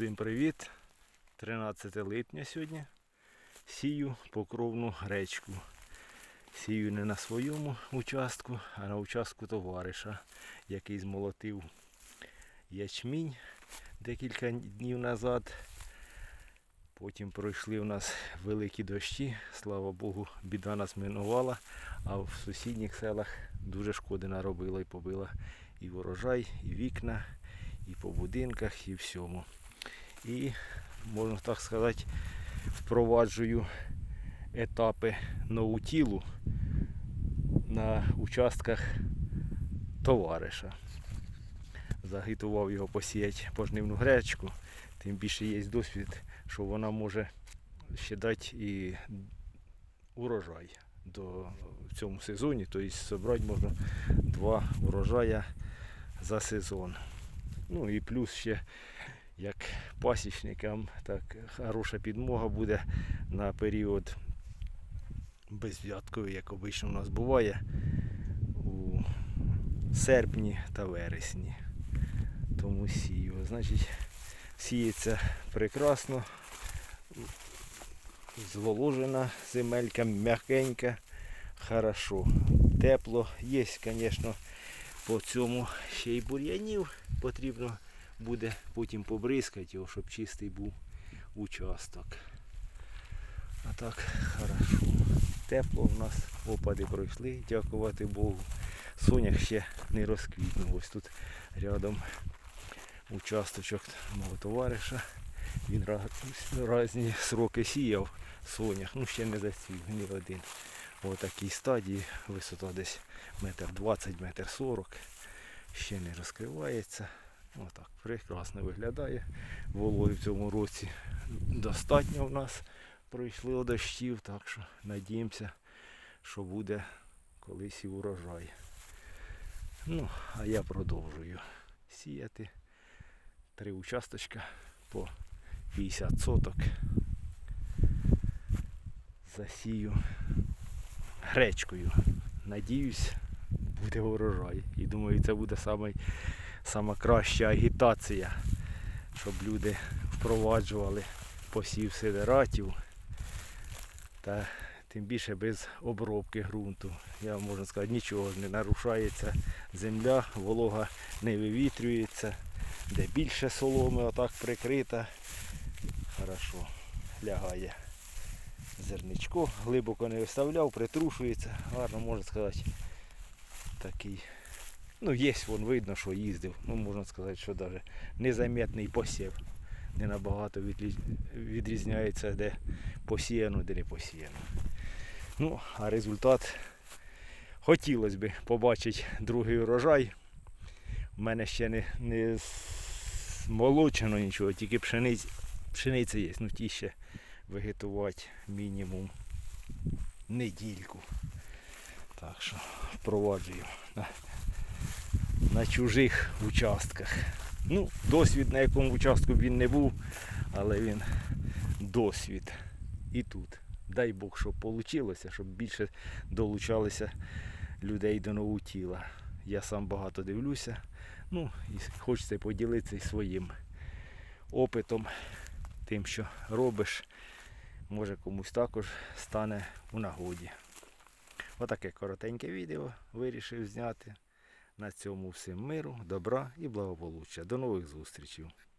Всім привіт! 13 липня сьогодні. Сію покровну гречку. Сію не на своєму участку, а на участку товариша, який змолотив ячмінь декілька днів назад. Потім пройшли у нас великі дощі. Слава Богу, біда нас минувала, а в сусідніх селах дуже шкоди наробила і побила і урожай, і вікна, і по будинках, і всьому. І, можна так сказати, впроваджую етапи наутілу на участках товариша. Заготував його посіяти пожнивну гречку, тим більше є досвід, що вона може ще дати і урожай до, в цьому сезоні. Тобто зібрати можна два урожая за сезон. Ну і плюс ще як пасічникам, так хороша підмога буде на період безв'ятковий, як обично у нас буває у серпні та вересні. Тому сію. Значить, сіється прекрасно, зволожена земелька, м'якенька, хорошо, тепло. Є, звісно, по цьому ще й бур'янів потрібно буде потім побризкати його, щоб чистий був участок. А так, хорошо. Тепло в нас, опади пройшли, дякувати Богу. Сонях ще не розквітнув. Ось тут рядом участочок мого товариша. Він різні сроки сіяв сонях, ну ще не зацвів, ні один. Ось такій стадії, висота десь метр двадцять, метр сорок. Ще не розкривається. Отак, прекрасно виглядає. Вологи в цьому році достатньо в нас пройшли дощів, так що надіємося, що буде колись і урожай. Ну, а я продовжую сіяти три участочка по 50 соток. Засію гречкою. Надіюсь, буде урожай. І думаю, це буде самий, сама краща агітація, щоб люди впроваджували посів сидератів та тим більше без обробки ґрунту. Я можу сказати, нічого не нарушається земля, волога не вивітрюється, де більше соломи отак прикрита. Хорошо лягає зерничко, глибоко не виставляв, притрушується, гарно можна сказати. Такий. Ну, є вон видно, що їздив. Ну, можна сказати, що навіть незаметний посів. Не набагато відрізняється, де посіяно, де не посіяно. Ну, а результат хотілося б побачити другий урожай. У мене ще не, не молочено нічого, тільки пшениць, пшениця є. Ну ті ще вегетувати мінімум недільку. Так що впроваджую на, чужих участках. Ну, досвід на якому участку він не був, але він досвід. І тут. Дай Бог, щоб вийшло, щоб більше долучалися людей до нового тіла. Я сам багато дивлюся. Ну, і хочеться поділитися своїм опитом, тим, що робиш, може комусь також стане у нагоді. Отаке коротеньке відео вирішив зняти. На цьому всім миру, добра і благополуччя. До нових зустрічей.